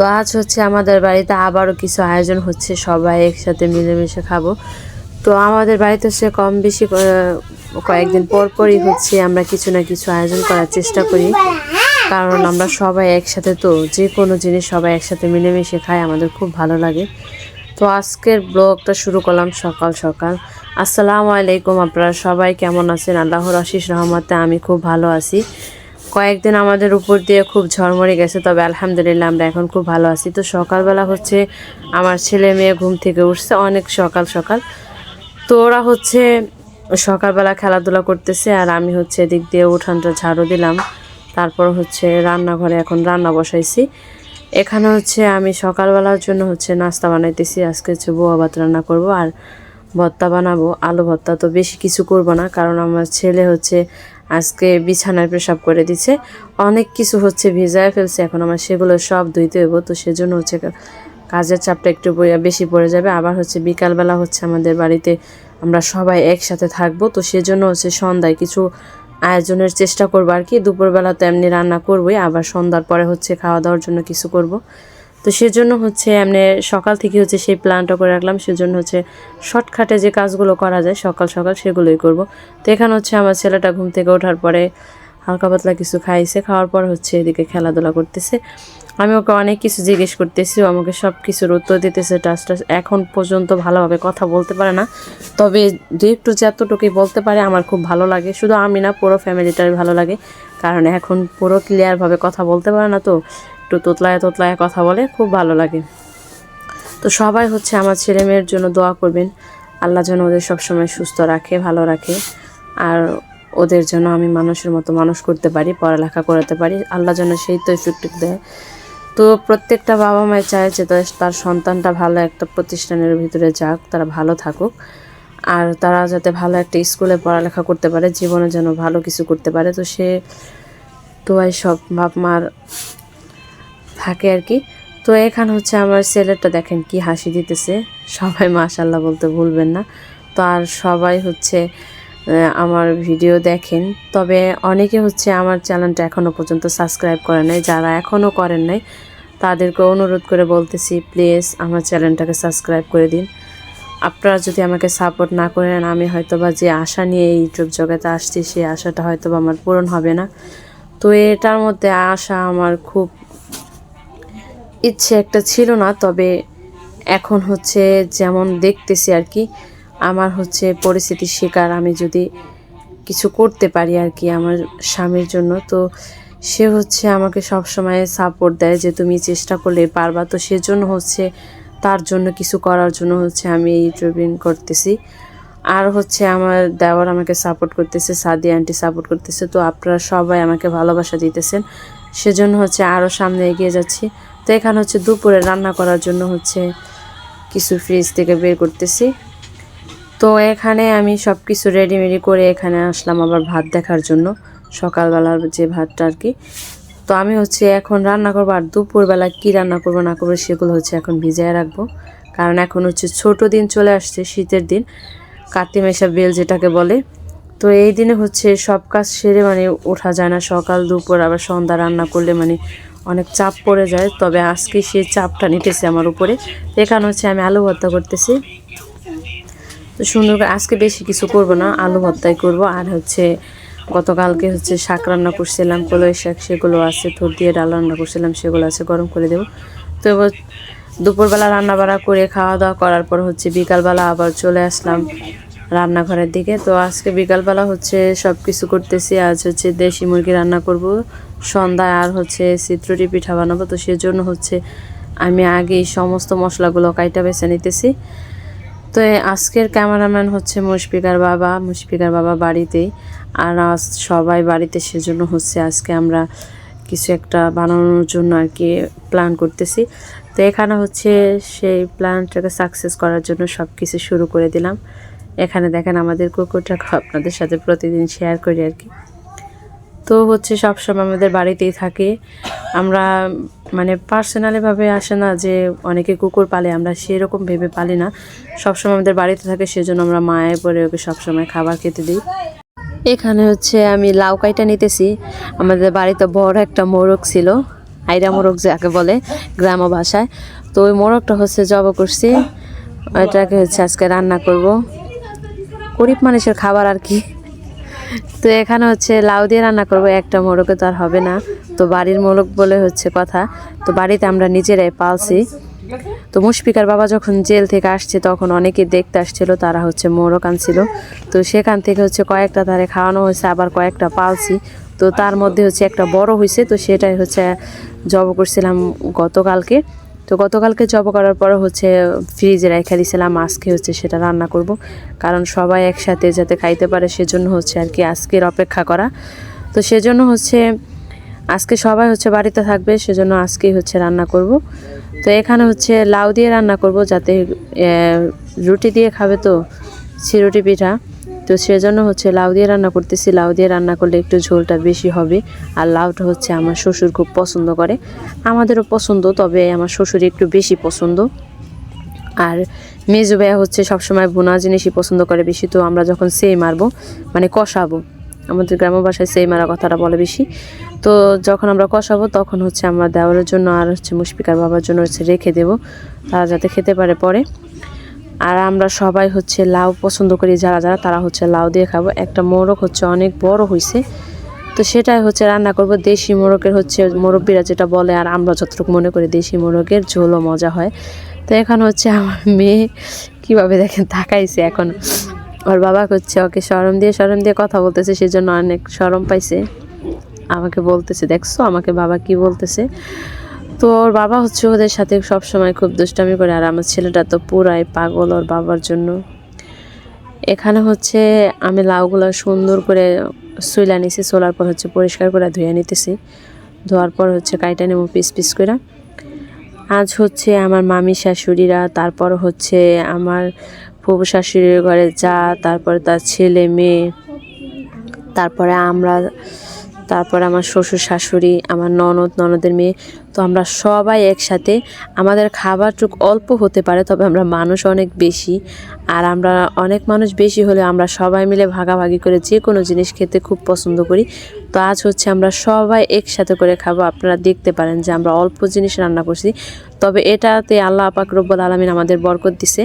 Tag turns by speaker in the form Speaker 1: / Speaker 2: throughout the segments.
Speaker 1: তো আজ হচ্ছে আমাদের বাড়িতে আবারও কিছু আয়োজন হচ্ছে, সবাই একসাথে মিলেমিশে খাব। তো আমাদের বাড়িতে সে কম বেশি কয়েকদিন পর পরই হচ্ছে আমরা কিছু না কিছু আয়োজন করার চেষ্টা করি। কারণ আমরা সবাই একসাথে তো, যে কোনো জিনিস সবাই একসাথে মিলেমিশে খাই আমাদের খুব ভালো লাগে। তো আজকের ব্লগটা শুরু করলাম সকাল সকাল। আসসালামু আলাইকুম আপনারা সবাই কেমন আছেন? আল্লাহর আশিস রহমতে আমি খুব ভালো আছি। কয়েকদিন আমাদের উপর দিয়ে খুব ঝড়মড়ে গেছে, তবে আলহামদুলিল্লাহ আমরা এখন খুব ভালো আছি। তো সকালবেলা হচ্ছে আমার ছেলে মেয়ে ঘুম থেকে উঠছে, অনেক সকাল সকাল। তো ওরা হচ্ছে সকালবেলা খেলাধুলা করতেছে আর আমি হচ্ছে এদিক দিয়ে উঠানটা ঝাড়ু দিলাম। তারপর হচ্ছে রান্নাঘরে এখন রান্না বসাইছি। এখানে হচ্ছে আমি সকালবেলার জন্য হচ্ছে নাস্তা বানাইতেছি, আজকে হচ্ছে বোয়া ভাত রান্না করব আর ভর্তা বানাবো, আলু ভর্তা। তো বেশি কিছু করব না, কারণ আমার ছেলে হচ্ছে আজকে বিছানায় পেশাব করে দিচ্ছে অনেক কিছু হচ্ছে, ভিজায় ফেলছে। এখন আমার সেগুলো সব ধুইতে হইব, তো সেজন্য হচ্ছে কাজের চাপটা একটু বেশি পড়ে যাবে। আবার হচ্ছে বিকালবেলা হচ্ছে আমাদের বাড়িতে আমরা সবাই একসাথে থাকব, তো সেজন্য হচ্ছে সন্ধ্যায় কিছু আয়োজনের চেষ্টা করব আর কি। দুপুরবেলা তো এমনি রান্না করবোই, আবার সন্ধ্যার পরে হচ্ছে খাওয়া দাওয়ার জন্য কিছু করব। তো সেজন্য হচ্ছে এমনি সকাল থেকে হচ্ছে সেই প্ল্যানটা করে রাখলাম। সেজন্য হচ্ছে শর্টকাটে যে কাজগুলো করা যায়, সকাল সকাল সেগুলোই করব। তো এখানে হচ্ছে আমার ছেলেটা ঘুম থেকে ওঠার পরে হালকা পাতলা কিছু খাইছে, খাওয়ার পর হচ্ছে এদিকে খেলাধুলা করতেছে। আমি ওকে অনেক কিছু জিজ্ঞেস করতেছি, ও আমাকে সব কিছুর উত্তর দিতেছে টাস টাস এখন পর্যন্ত ভালোভাবে কথা বলতে পারে না। তবে দু একটু যতটুকুই বলতে পারে আমার খুব ভালো লাগে। শুধু আমি না, পুরো ফ্যামিলিটাই ভালো লাগে। কারণ এখন পুরো ক্লিয়ারভাবে কথা বলতে পারে না তো। একটু তোতলায় তোতলায় কথা বলে, খুব ভালো লাগে। তো সবাই হচ্ছে আমার ছেলে মেয়ের জন্য দোয়া করবেন। আল্লাহ যেন ওদের সবসময় সুস্থ রাখে, ভালো রাখে। আর ওদের জন্য আমি মানুষের মতো মানুষ করতে পারি, পড়ালেখা করাতে পারি। আল্লাহ যেন সেই তৈফিকটুক দেয়। তো প্রত্যেকটা বাবা মায় চায় যে তার- সন্তানটা ভালো একটা প্রতিষ্ঠানের ভিতরে যাক, তারা ভালো থাকুক। আর তারা যাতে ভালো একটা স্কুলে পড়ালেখা করতে পারে, জীবনে যেন ভালো কিছু করতে পারে। তো সে দোয়াই সব বাপ মার থাকে আর কি। তো এখানে হচ্ছে আমার ছেলেটা দেখেন কি হাসি দিতেছে। সবাই মাশাল্লাহ বলতে ভুলবেন না। তো আর সবাই হচ্ছে আমার ভিডিও দেখেন। তবে অনেকে হচ্ছে আমার চ্যানেলটা এখনও পর্যন্ত সাবস্ক্রাইব করে নাই। যারা এখনও করেন নাই, তাদেরকে অনুরোধ করে বলতেছি, প্লিজ আমার চ্যানেলটাকে সাবস্ক্রাইব করে দিন। আপনারা যদি আমাকে সাপোর্ট না করেন, আমি হয়তো বা যে আশা নিয়ে ইউটিউব জগতে আসছি, সেই আশাটা হয়তো বা আমার পূরণ হবে না। তো এটার মধ্যে আশা আমার খুব ইচ্ছে একটা ছিল না, তবে এখন হচ্ছে যেমন দেখতেছি আর কি, আমার হচ্ছে পরিস্থিতির শিকার, আমি যদি কিছু করতে পারি আর কি আমার স্বামীর জন্য, তো সে হচ্ছে আমাকে সব সময় সাপোর্ট দেয় যে তুমি চেষ্টা করলে পারবা, তো সেজন্য হচ্ছে তার জন্য কিছু করার জন্য হচ্ছে আমি এই ইউটিউবিং করতেছি। আর হচ্ছে আমার দেওয়ার আমাকে সাপোর্ট করতেছে, সাদি আন্টি সাপোর্ট করতেছে, তো আপনারা সবাই আমাকে ভালোবাসা দিতেছেন, সেজন্য হচ্ছে আরও সামনে এগিয়ে যাচ্ছি। তো এখানে হচ্ছে দুপুরে রান্না করার জন্য হচ্ছে কিছু ফ্রিজ থেকে বের করতেছি। তো এখানে আমি সব কিছু রেডিমেডি করে এখানে আসলাম আবার ভাত দেখার জন্য, সকালবেলার যে ভাতটা আর কি। তো আমি হচ্ছে এখন রান্না করব আর দুপুরবেলা কী রান্না করব না করব সেগুলো হচ্ছে এখন ভিজিয়ে রাখব। কারণ এখন হচ্ছে ছোট দিন চলে আসছে, শীতের দিন কাতি মেশা বেল যেটাকে বলে। তো এই দিনে হচ্ছে সব কাজ সেরে মানে ওঠা যায় না, সকাল দুপুর আবার সন্ধ্যা রান্না করলে মানে অনেক চাপ পড়ে যায়, তবে আজকে সেই চাপটা নিতেছে আমার উপরে। এখানে হচ্ছে আমি আলু ভর্তা করতেছি। তো সুন্দর করে আজকে বেশি কিছু করব না, আলু ভর্তাই করব। আর হচ্ছে গতকালকে হচ্ছে শাক রান্না করছিলাম, কলই শাক সেগুলো আছে থর দিয়ে ডাল রান্না করছিলাম, সেগুলো আছে, গরম করে দেবো। তো এবার দুপুরবেলা রান্না বাড়া করে খাওয়া দাওয়া করার পর হচ্ছে বিকালবেলা আবার চলে আসলাম। রান্নাঘরের দিকে। তো আজকে বিকালবেলা হচ্ছে সব কিছু করতেছি। আজ হচ্ছে দেশি মুরগি রান্না করব। সন্ধ্যায় আর হচ্ছে চিত্রটি পিঠা বানাবো। তো সেজন্য হচ্ছে আমি আগে সমস্ত মশলাগুলো কাইটা বেছে নিতেছি। তো আজকের ক্যামেরাম্যান হচ্ছে মুশফিকার বাবা। মুশফিকার বাবা বাড়িতেই। আর আজ সবাই বাড়িতে, সেজন্য হচ্ছে আজকে আমরা কিছু একটা বানানোর জন্য আর কি প্ল্যান করতেছি। তো এখানে হচ্ছে সেই প্ল্যানটাকে সাকসেস করার জন্য সব কিছু শুরু করে দিলাম। এখানে দেখেন আমাদের কুকুরটাকে আপনাদের সাথে প্রতিদিন শেয়ার করি আর কি। তো হচ্ছে সবসময় আমাদের বাড়িতেই থাকে। আমরা মানে পার্সোনালিভাবে আসে না যে অনেকে কুকুর পালে, আমরা সেরকম ভেবে পালি না। সবসময় আমাদের বাড়িতে থাকে, সেজন্য আমরা মায়ে পরে ওকে সবসময় খাবার খেতে দিই। এখানে হচ্ছে আমি লাউ কাইটা নিতেছি। আমাদের বাড়িতে বড় একটা মোরগ ছিল। আইরা মোরগ যাকে বলে, গ্রাম্য ভাষায়। তো ওই মোরগটা হচ্ছে জব করছি। ওইটাকে হচ্ছে আজকে রান্না করব। গরিব মানুষের খাবার আর কি। তো এখানে হচ্ছে লাউ দিয়ে রান্না করব, একটা মোরগে তো আর হবে না। তো বাড়ির মোরগ বলে হচ্ছে কথা। তো বাড়িতে আমরা নিজেরাই পালছি। তো মুশফিকার বাবা যখন জেল থেকে আসছে, তখন অনেকে দেখতে আসছিল, তারা হচ্ছে মোরগ আনছিল। তো সেখান থেকে হচ্ছে কয়েকটা তারে খাওয়ানো হয়েছে, আবার কয়েকটা পালছি। তো তার মধ্যে হচ্ছে একটা বড় হয়েছে, তো সেটাই হচ্ছে জব করছিলাম গতকালকে। তো গতকালকে জব করার পর হচ্ছে ফ্রিজে রেখে দিয়েছিলাম আজকে হচ্ছে সেটা রান্না করব। কারণ সবাই একসাথে যাতে খাইতে পারে সেজন্য হচ্ছে আর কি আজকের অপেক্ষা করা। তো সেজন্য হচ্ছে আজকে সবাই হচ্ছে বাড়িতে থাকবে, সেজন্য আজকেই হচ্ছে রান্না করব। তো এখানে হচ্ছে লাউ দিয়ে রান্না করব যাতে রুটি দিয়ে খাবে তো চিরুটি পিঠা। তো সেজন্য হচ্ছে লাউ দিয়ে রান্না করতেছি। লাউ দিয়ে রান্না করলে একটু ঝোলটা বেশি হবে। আর লাউটা হচ্ছে আমার শ্বশুর খুব পছন্দ করে। আমাদেরও পছন্দ, তবে আমার শ্বশুর একটু বেশি পছন্দ। আর মেজো ভাইয়া হচ্ছে সবসময় বোনা জিনিসই পছন্দ করে বেশি। তো আমরা যখন সেই মারবো মানে কষাবো, আমাদের গ্রাম্য ভাষায় সেই মারা কথাটা বলে বেশি। তো যখন আমরা কষাবো, তখন হচ্ছে আমরা দেওয়ারের জন্য আর হচ্ছে মুশফিকার বাবার জন্য হচ্ছে রেখে দেবো। তারা যাতে খেতে পারে পরে। আর আমরা সবাই হচ্ছে লাউ পছন্দ করি, যারা যারা, তারা হচ্ছে লাউ দিয়ে খাব। একটা মোরগ হচ্ছে অনেক বড় হয়েছে তো সেটাই হচ্ছে রান্না করব। দেশি মোরগের হচ্ছে মুরব্বীরা যেটা বলে, আর আমরা যতটুকু মনে করি দেশি মোরগের ঝোলও মজা হয়। তো এখন হচ্ছে আমার মেয়ে কীভাবে দেখেন, তাকাইছে এখন। ওর বাবা হচ্ছে ওকে সরম দিয়ে সরম দিয়ে কথা বলতেছে, সেজন্য অনেক সরম পাইছে। আমাকে বলতেছে, দেখছ আমাকে বাবা কি বলতেছে? তো ওর বাবা হচ্ছে ওদের সাথে সব সময় খুব দুষ্টামি করে, আর আমার ছেলেটা তো পুরাই পাগল ওর বাবার জন্য। এখানে হচ্ছে আমি লাউগুলো সুন্দর করে সুইলা নিছি, সোলার পর হচ্ছে পরিষ্কার করে ধুয়ে নিতেছি। ধোয়ার পর হচ্ছে কাইটা নেব পিস পিস করে আজ হচ্ছে আমার মামি শাশুড়িরা, তারপর হচ্ছে আমার ফুবু শাশুড়ির ঘরে যা, তারপর তার ছেলে মেয়ে, তারপরে আমরা, তারপরে আমার শ্বশুর শাশুড়ি, আমার ননদ ননদের মেয়ে তো আমরা সবাই একসাথে আমাদের খাবারটুক অল্প হতে পারে, তবে আমরা মানুষ অনেক বেশি। আর আমরা অনেক মানুষ বেশি হলে আমরা সবাই মিলে ভাগাভাগি করে যে কোনো জিনিস খেতে খুব পছন্দ করি। তো আজ হচ্ছে আমরা সবাই একসাথে করে খাব। আপনারা দেখতে পারেন যে আমরা অল্প জিনিস রান্না করছি। তবে এটাতে আল্লাহ আপাক রব্বুল আলমিন আমাদের বরকত দিছে।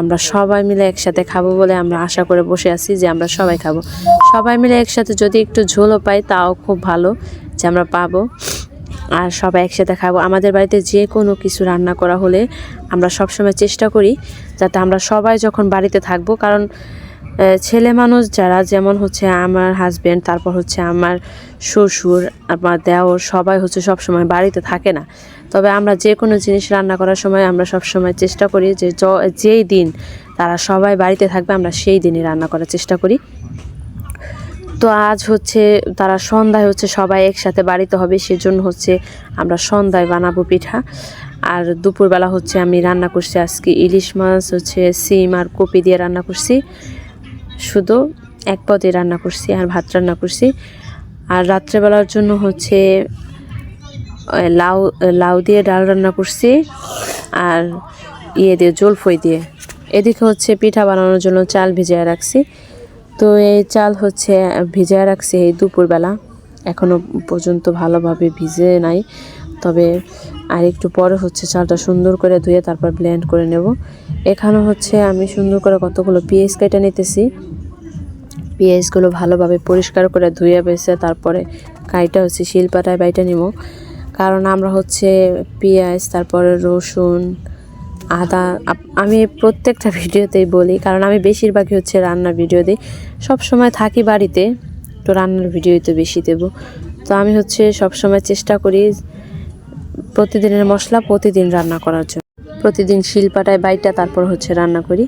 Speaker 1: আমরা সবাই মিলে একসাথে খাব বলে আমরা আশা করে বসে আছি যে আমরা সবাই খাব। সবাই মিলে একসাথে যদি একটু ঝোলও পাই, তাও খুব ভালো যে আমরা পাবো। আর সবাই একসাথে খাব। আমাদের বাড়িতে যে কোনো কিছু রান্না করা হলে আমরা সবসময় চেষ্টা করি যাতে আমরা সবাই যখন বাড়িতে থাকব, কারণ ছেলে মানুষ যারা, যেমন হচ্ছে আমার হাজব্যান্ড তারপর হচ্ছে আমার শ্বশুর, আমার দেওর, সবাই হচ্ছে সব সময় বাড়িতে থাকে না। তবে আমরা যে কোনো জিনিস রান্না করার সময় আমরা সব সময় চেষ্টা করি যে, যেই দিন তারা সবাই বাড়িতে থাকবে, আমরা সেই দিনই রান্না করার চেষ্টা করি। তো আজ হচ্ছে তারা সন্ধ্যায় হচ্ছে সবাই একসাথে বাড়িতে হবে, সেজন্য হচ্ছে আমরা সন্ধ্যায় বানাবো পিঠা। আর দুপুরবেলা হচ্ছে আমি রান্না করছি আজকে ইলিশ মাছ, হচ্ছে সিম আর কপি দিয়ে রান্না করছি। শুধু এক পদে রান্না করছি আর ভাত রান্না করছি। আর রাত্রেবেলার জন্য হচ্ছে লাউ লাউ দিয়ে ডাল রান্না করছি আর ইয়ে দিয়ে জলফই দিয়ে। এদিকে হচ্ছে পিঠা বানানোর জন্য চাল ভিজিয়ে রাখছি। তো এই চাল হচ্ছে, ভিজায় রাখছি এই দুপুরবেলা। এখনও পর্যন্ত ভালোভাবে ভিজে নাই। তবে আর একটু পরে হচ্ছে চালটা সুন্দর করে ধুয়ে তারপর ব্লেন্ড করে নেব। এখানে হচ্ছে আমি সুন্দর করে কতগুলো পেঁয়াজ কেটে নিতেছি। পেঁয়াজগুলো ভালোভাবে পরিষ্কার করে ধুয়ে বেছে তারপরে কাইটা হচ্ছে শিলপাটায় বাইটা নিব। কারণ আমরা হচ্ছে পেঁয়াজ, তারপরে রসুন আদা আমি প্রত্যেকটা ভিডিওতেই বলি, কারণ আমি বেশিরভাগই হচ্ছে রান্নার ভিডিও দিই। সময় থাকি বাড়িতে, তো রান্নার ভিডিওই তো বেশি দেব। তো আমি হচ্ছে সব সময় চেষ্টা করি প্রতিদিনের মশলা প্রতিদিন রান্না করার জন্য। প্রতিদিন শিলপাটায় বাইটা তারপর হচ্ছে রান্না করি।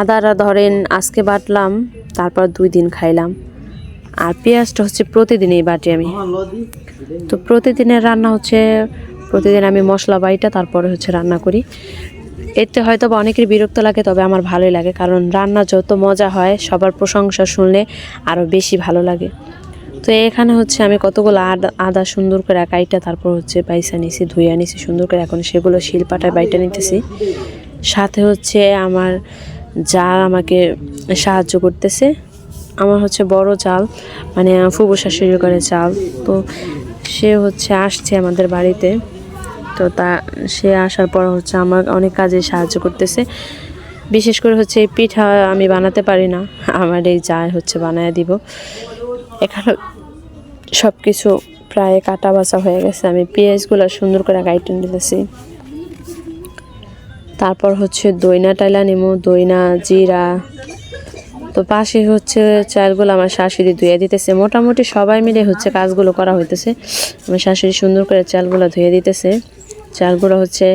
Speaker 1: আদারা ধরেন আজকে বাটলাম, তারপর দুই দিন খাইলাম। আর পেঁয়াজটা হচ্ছে প্রতিদিনই বাটি আমি। তো প্রতিদিনের রান্না হচ্ছে, প্রতিদিন আমি মশলা, বাইটা তারপরে হচ্ছে রান্না করি। এতে হয়তো বা অনেকের বিরক্ত লাগে, তবে আমার ভালোই লাগে। কারণ রান্না যত মজা হয়, সবার প্রশংসা শুনলে আরও বেশি ভালো লাগে। তো এখানে হচ্ছে আমি কতগুলো আদা আদা সুন্দর করে কাইটা তারপর হচ্ছে বাইসা নিছি, ধুইয়া নিছি সুন্দর করে। এখন সেগুলো শিলপাটায় বাইটা নিতেছি। সাথে হচ্ছে আমার জাল আমাকে সাহায্য করতেছে, আমার হচ্ছে বড় জাল মানে ফুবু শাশুড়ির ঘরে চাল। তো সে হচ্ছে আসছে আমাদের বাড়িতে। তো তা, সে আসার পর হচ্ছে আমার অনেক কাজে সাহায্য করতেছে। বিশেষ করে হচ্ছে এই পিঠা আমি বানাতে পারি না, আমার এই যায় হচ্ছে বানায় দিব। এখানে সব কিছু প্রায় কাটা বাছা হয়ে গেছে, আমি পেঁয়াজগুলো সুন্দর করে গাইটে দিতেছি। তারপর হচ্ছে দইনা টাইলা নিমু, দইনা, জিরা। তো পাশে হচ্ছে চালগুলো আমার শাশুড়ি ধুয়ে দিতেছে। মোটামুটি সবাই মিলে হচ্ছে কাজগুলো করা হইতেছে। আমার শাশুড়ি সুন্দর করে চালগুলো ধুয়ে দিতেছে। চালগুলো হচ্ছে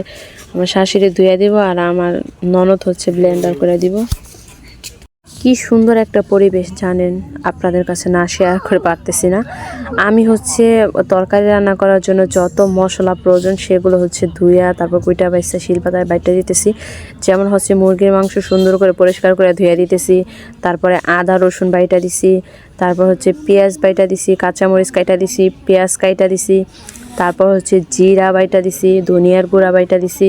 Speaker 1: আমার শাশুড়ি ধুয়ে দিব আর আমার ননদ হচ্ছে ব্লেন্ডার করে দিব। কি সুন্দর একটা পরিবেশ জানেন, আপনাদের কাছে না শেয়ার করে পারতেছি না। আমি হচ্ছে তরকারি রান্না করার জন্য যত মশলা প্রয়োজন সেগুলো হচ্ছে ধুইয়া তারপর কুইটা বাইসা, শিলপাতায় বাইটা দিতেছি। যেমন হচ্ছে মুরগির মাংস সুন্দর করে পরিষ্কার করে ধুয়ে দিতেছি, তারপরে আদা, রসুন বাইটা দিছি, তারপর হচ্ছে পেঁয়াজ বাইটা দিছি, কাঁচামরিচ কাইটা দিছি, পেঁয়াজ কাইটা দিছি তারপর হচ্ছে জিরা বাইটা দিছি, ধনিয়ার গুঁড়া বাইটা দিছি,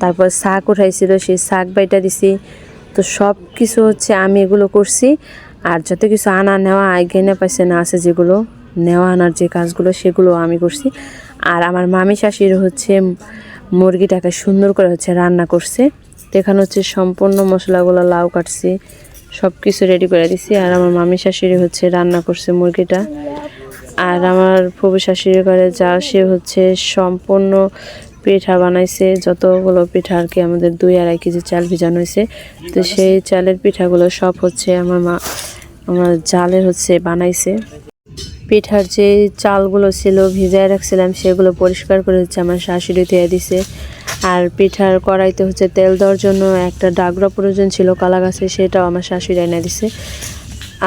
Speaker 1: তারপর শাক উঠাইছিল, সেই শাক বাইটা দিছি। তো সব কিছু হচ্ছে আমি এগুলো করছি, আর যত কিছু আনা নেওয়া আইগেনে পাইছে না আছে যেগুলো, নেওয়া আনার যে কাজগুলো সেগুলো আমি করছি। আর আমার মামি শাশির হচ্ছে মুরগিটাকে সুন্দর করে হচ্ছে রান্না করছে। তো এখানে হচ্ছে সম্পূর্ণ মশলাগুলো লাউ কাটছি সব কিছু রেডি করে দিছি। আর আমার মামি শাশুড়ি হচ্ছে রান্না করছে মুরগিটা। আর আমার ফুবু শাশুড়ি ঘরে যা, সে হচ্ছে সম্পূর্ণ পিঠা বানাইছে। যতগুলো পিঠা আর কি আমাদের দুই আড়াই কেজি চাল ভিজানো হয়েছে। তো সেই চালের পিঠাগুলো সব হচ্ছে আমার মা, আমার জালের হচ্ছে বানাইছে। পিঠার যে চালগুলো ছিল ভিজায় রাখছিলাম, সেগুলো পরিষ্কার করে হচ্ছে আমার শাশুড়ি ধুয়ে দিছে। আর পিঠার কড়াইতে হচ্ছে তেল দেওয়ার জন্য একটা ডাগরা প্রয়োজন ছিল কালা গাছে সেটাও আমার শাশুড়ি এনে দিছে।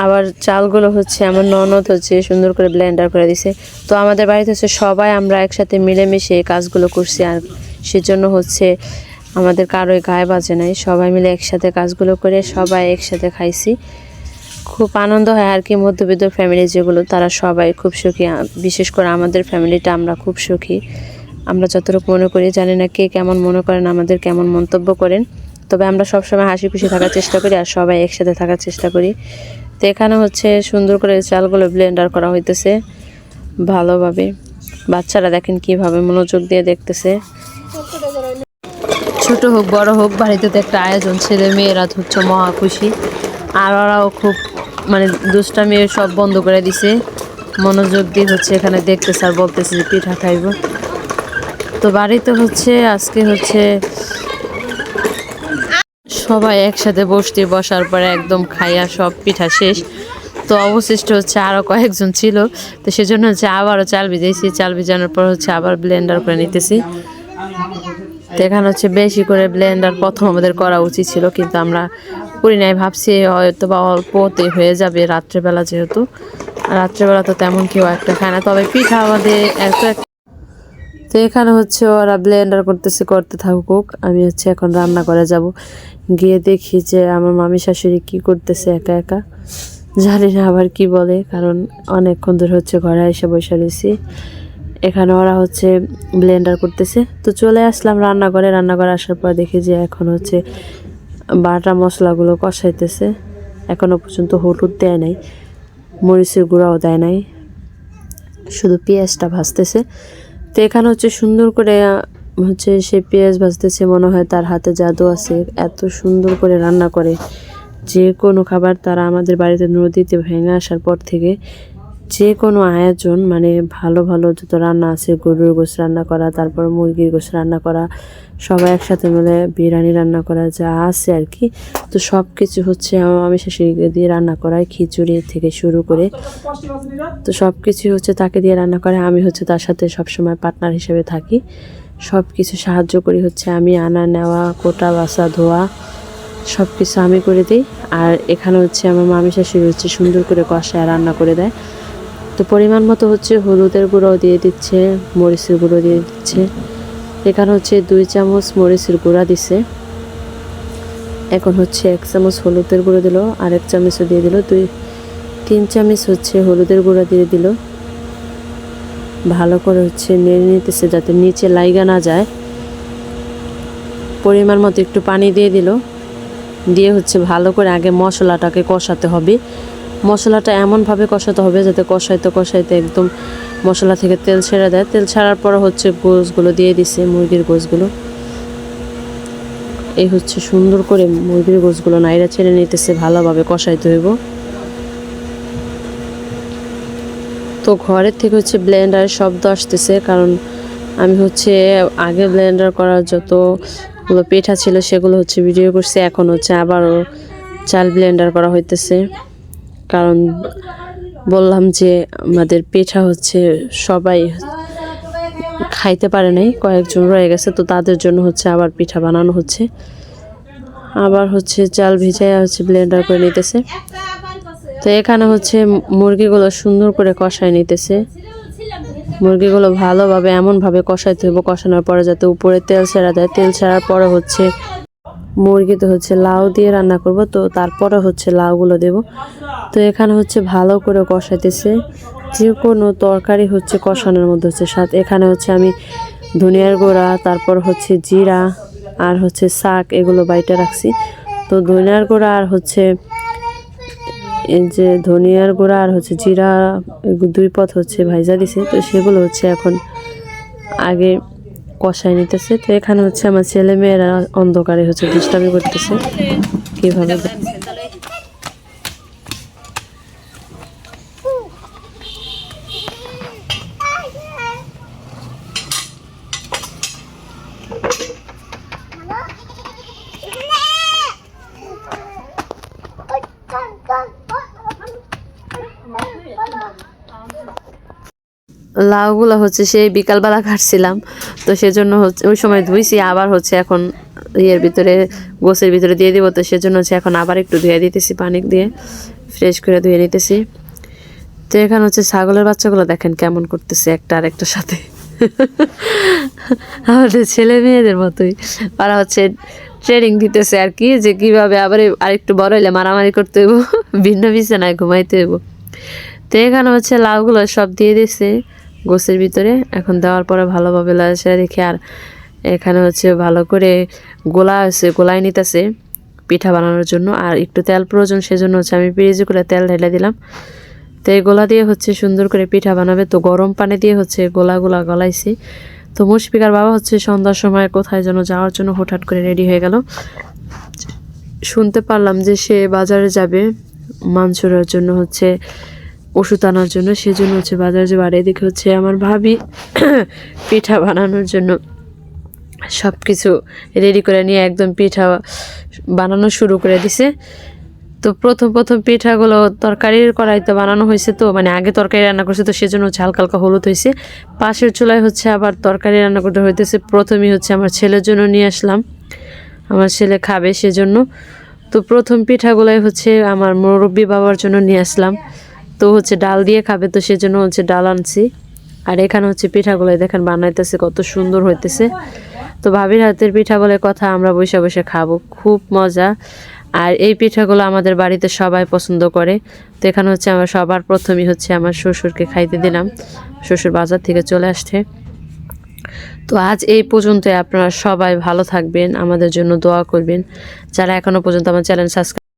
Speaker 1: আবার চালগুলো হচ্ছে আমার ননদ হচ্ছে, সুন্দর করে ব্লেন্ডার করে দিছে। তো আমাদের বাড়িতে হচ্ছে সবাই আমরা একসাথে মিলেমিশে কাজগুলো করছি আর সেজন্য হচ্ছে আমাদের কারোই গায়ে বাজে নাই। সবাই মিলে একসাথে কাজগুলো করে সবাই একসাথে খাইছি। খুব আনন্দ হয় আর কি, মধ্যবিত্ত ফ্যামিলি যেগুলো, তারা সবাই খুব সুখী। বিশেষ করে আমাদের ফ্যামিলিটা আমরা খুব সুখী। আমরা যতটুকু মনে করি, জানি না কে কেমন মনে করেন, আমাদের কেমন মন্তব্য করেন। তবে আমরা সবসময় হাসি খুশি থাকার চেষ্টা করি আর সবাই একসাথে থাকার চেষ্টা করি। তো এখানে হচ্ছে সুন্দর করে চালগুলো ব্লেন্ডার করা হইতেছে ভালোভাবে। বাচ্চারা দেখেন কীভাবে মনোযোগ দিয়ে দেখতেছে। ছোট হোক, বড় হোক, বাড়িতে তো একটা আয়োজন, ছেলে মেয়েরা হচ্ছে মহা খুশি। আর ওরাও খুব মানে দুষ্টামি সব বন্ধ করে দিছে। মনোযোগ দিয়ে হচ্ছে এখানে দেখতেছে আর বলতেছে যে পিঠা খাইব। তো বাড়িতে হচ্ছে, আজকে হচ্ছে সবাই একসাথে বসতে বসার পরে একদম খাইয়া সব পিঠা শেষ। তো অবশিষ্ট হচ্ছে আরও কয়েকজন ছিল। তো সেজন্য হচ্ছে আবারও চাল ভিজাইছি। চাল ভিজানোর পর হচ্ছে আবার ব্লেন্ডার করে নিতেছি। তো এখানে হচ্ছে বেশি করে ব্লেন্ডার প্রথম আমাদের করা উচিত ছিল, কিন্তু আমরা করি নাই। ভাবছি হয়তো বা অল্পতে হয়ে যাবে রাত্রেবেলা যেহেতু। রাত্রেবেলা তো তেমন কেউ একটা খায় না। তবে পিঠা আমাদের এত তো এখানে হচ্ছে ওরা ব্লেন্ডার করতেছে, করতে থাকুক। আমি হচ্ছে এখন রান্না করে যাব। গিয়ে দেখি যে আমার মামি শাশুড়ি কি করতেছে একা একা। জানি না আবার কি বলে, কারণ অনেকক্ষণ ধরে হচ্ছে ঘরে এসে বসে রয়েছি। এখানে ওরা হচ্ছে ব্লেন্ডার করতেছে। তো চলে আসলাম রান্নাঘরে। রান্নাঘরে আসার পর দেখি যে এখন হচ্ছে বাটা মশলাগুলো কষাইতেছে। এখনও পর্যন্ত হলুদ দেয় নাই, মরিচের গুঁড়াও দেয় নাই। শুধু পেঁয়াজটা ভাজতেছে। তো এখানে হচ্ছে সুন্দর করে হচ্ছে সে পেঁয়াজ ভাজতেছে, মনে হয় তার হাতে জাদু আছে। এত সুন্দর করে রান্না করে। যে কোনো খাবার তারা আমাদের বাড়িতে নদীতে ভেঙে আসার পর থেকে যে কোনো আয়োজন মানে ভালো ভালো যত রান্না আছে, গরুর গোশ রান্না করা, তারপর মুরগির গোশ রান্না করা, সবাই একসাথে মিলে বিরিয়ানি রান্না করা যা আছে আর কি। তো সব কিছু হচ্ছে আমি শাশুড়িকে দিয়ে রান্না করাই, খিচুড়ি থেকে শুরু করে। তো সব কিছু হচ্ছে তাকে দিয়ে রান্না করে, আমি হচ্ছে তার সাথে সবসময় পার্টনার হিসেবে থাকি। সব কিছু সাহায্য করি হচ্ছে আমি আনা, নেওয়া, কোটা বাসা ধোয়া সব কিছু আমি করে দিই। আর এখানে হচ্ছে আমার মামি শাশুড়ি হচ্ছে সুন্দর করে কষায় রান্না করে দেয়। তো পরিমাণ মতো হচ্ছে হলুদের গুঁড়ো দিয়ে দিচ্ছে, মরিচের গুঁড়ো দিয়ে দিচ্ছে। এখানে হচ্ছে দুই চামচ মরিচের গুঁড়া দিছে। এখন হচ্ছে এক চামচ হলুদের গুঁড়ো দিল, আর এক চামচও দিয়ে দিল। দুই, তিন চামচ হচ্ছে হলুদের গুঁড়া দিয়ে দিল। ভালো করে হচ্ছে নেড়ে নিতেছে যাতে নিচে লাইগা না যায়। পরিমাণ মতো একটু পানি দিয়ে দিল। দিয়ে হচ্ছে ভালো করে আগে মশলাটাকে কষাতে হবে। মশলাটা এমনভাবে কষাতে হবে যাতে কষাইতে কষাইতে একদম মশলা থেকে তেল ছেড়ে দেয়। তেল ছাড়ার পর হচ্ছে গোসগুলো দিয়ে দিছে, মুরগির গোসগুলো এই হচ্ছে সুন্দর করে মুরগির গোসগুলো নাইরা ছেড়ে নিতেছে, ভালোভাবে কষাইতে হইব। তো ঘরের থেকে হচ্ছে ব্লেন্ডারের শব্দ আসতেছে, কারণ আমি হচ্ছে আগে ব্লেন্ডার করার যতগুলো পেঠা ছিল সেগুলো হচ্ছে ভিডিও করছি, এখন হচ্ছে আবারও চাল ব্লেন্ডার করা হইতেছে। কারণ বললাম যে আমাদের পিঠা হচ্ছে সবাই খাইতে পারে নাই, কয়েকজন রয়ে গেছে, তো তাদের জন্য হচ্ছে আবার পিঠা বানানো হচ্ছে। আবার হচ্ছে চাল ভিজাইয়া হচ্ছে ব্লেন্ডার করে নিতেছে। তো এখানে হচ্ছে মুরগিগুলো সুন্দর করে কষায় নিতেছে। মুরগিগুলো ভালোভাবে, এমনভাবে কষাইতে হবে, কষানোর পরে যাতে উপরে তেল ছেড়া দেয়। তেল ছাড়ার পরে হচ্ছে মুরগিতে হচ্ছে লাউ দিয়ে রান্না করব, তো তারপরে হচ্ছে লাউগুলো দেব। তো এখানে হচ্ছে ভালো করে কষাইতেছে। যে কোনো তরকারি হচ্ছে কষানোর মধ্যে হচ্ছে স্বাদ। এখানে হচ্ছে আমি ধনিয়ার গুঁড়া, তারপর হচ্ছে জিরা আর হচ্ছে শাক এগুলো বাইটে রাখছি। তো ধনিয়ার গুঁড়া আর হচ্ছে এই যে ধনিয়ার গুঁড়া আর হচ্ছে জিরা, দুই পথ হচ্ছে ভাইজা দিছে। তো সেগুলো হচ্ছে এখন আগে কষাই নিতেছে। তো এখানে হচ্ছে আমার ছেলে মেয়েরা অন্ধকারে হচ্ছে দুষ্টামি করতেছে। কীভাবে লাউগুলো হচ্ছে সেই বিকালবেলা কাটছিলাম। তো সেজন্য হচ্ছে ওই সময় ধুইছি, আবার হচ্ছে এখন ইয়ের ভিতরে, গোসের ভিতরে দিয়ে দিব, তো সেজন্য হচ্ছে এখন আবার একটু ধুয়ে দিতেছি, পানি দিয়ে ফ্রেশ করে ধুয়ে নিতেছি। তো এখানে হচ্ছে ছাগলের বাচ্চাগুলো দেখেন কেমন করতেছে, একটা আর একটার সাথে। আমাদের ছেলে মেয়েদের মতোই। ওরা হচ্ছে ট্রেনিং দিতেছে আর কি, যে কীভাবে আবার আরেকটু বড় হইলে মারামারি করতে হইব, ভিন্ন বিছানায় ঘুমাইতে হইব। তো এখানে হচ্ছে লাউগুলো সব দিয়ে দিছে গোসের ভিতরে। এখন দেওয়ার পরে ভালোভাবে লাড়াচাড়া রেখে আর এখানে হচ্ছে ভালো করে গোলা আছে, গোলাই নিতেছে পিঠা বানানোর জন্য। আর একটু তেল প্রয়োজন সেজন্য হচ্ছে আমি পিরিজি করে তেল ঢেলে দিলাম। তো এই গোলা দিয়ে হচ্ছে সুন্দর করে পিঠা বানাবে। তো গরম পানি দিয়ে হচ্ছে গোলা গোলা গলাইছি। তো মুশফিকার বাবা হচ্ছে সন্ধ্যার সময় কোথায় যেন যাওয়ার জন্য হঠাৎ করে রেডি হয়ে গেল। শুনতে পারলাম যে সে বাজারে যাবে মাংসরের জন্য হচ্ছে ওষুধ আনার জন্য, সেজন্য হচ্ছে বাজার যে আর এদিকে হচ্ছে আমার ভাবি পিঠা বানানোর জন্য সব কিছু রেডি করে নিয়ে একদম পিঠা বানানো শুরু করে দিছে। তো প্রথম প্রথম পিঠাগুলো তরকারির কড়াইতে বানানো হয়েছে তো মানে আগে তরকারি রান্না করছে তো, সেজন্য হচ্ছে হালকা হালকা হলুদ হয়েছে। পাশের চুলায় হচ্ছে আবার তরকারি রান্না করতে হইতেছে, প্রথমেই হচ্ছে আমার ছেলের জন্য নিয়ে আসলাম। আমার ছেলে খাবে সেজন্য। তো প্রথম পিঠাগুলাই হচ্ছে আমার মুরব্বী বাবার জন্য নিয়ে আসলাম। তো হচ্ছে ডাল দিয়ে খাবে, তো সেজন্য হচ্ছে ডাল আনছি। আর এখানে হচ্ছে পিঠাগুলো দেখেন বানাইতেছে, কত সুন্দর হইতেছে। তো ভাবির হাতের পিঠাগুলোর কথা আমরা বসে বসে খাব, খুব মজা। আর এই পিঠাগুলো আমাদের বাড়িতে সবাই পছন্দ করে। তো এখানে হচ্ছে আমার সবার প্রথমেই হচ্ছে আমার শ্বশুরকে খাইতে দিলাম। শ্বশুর বাজার থেকে চলে আসছে। তো আজ এই পর্যন্ত আপনারা সবাই ভালো থাকবেন, আমাদের জন্য দোয়া করবেন। যারা এখনও পর্যন্ত আমার চ্যানেল সাবস্ক্রাইব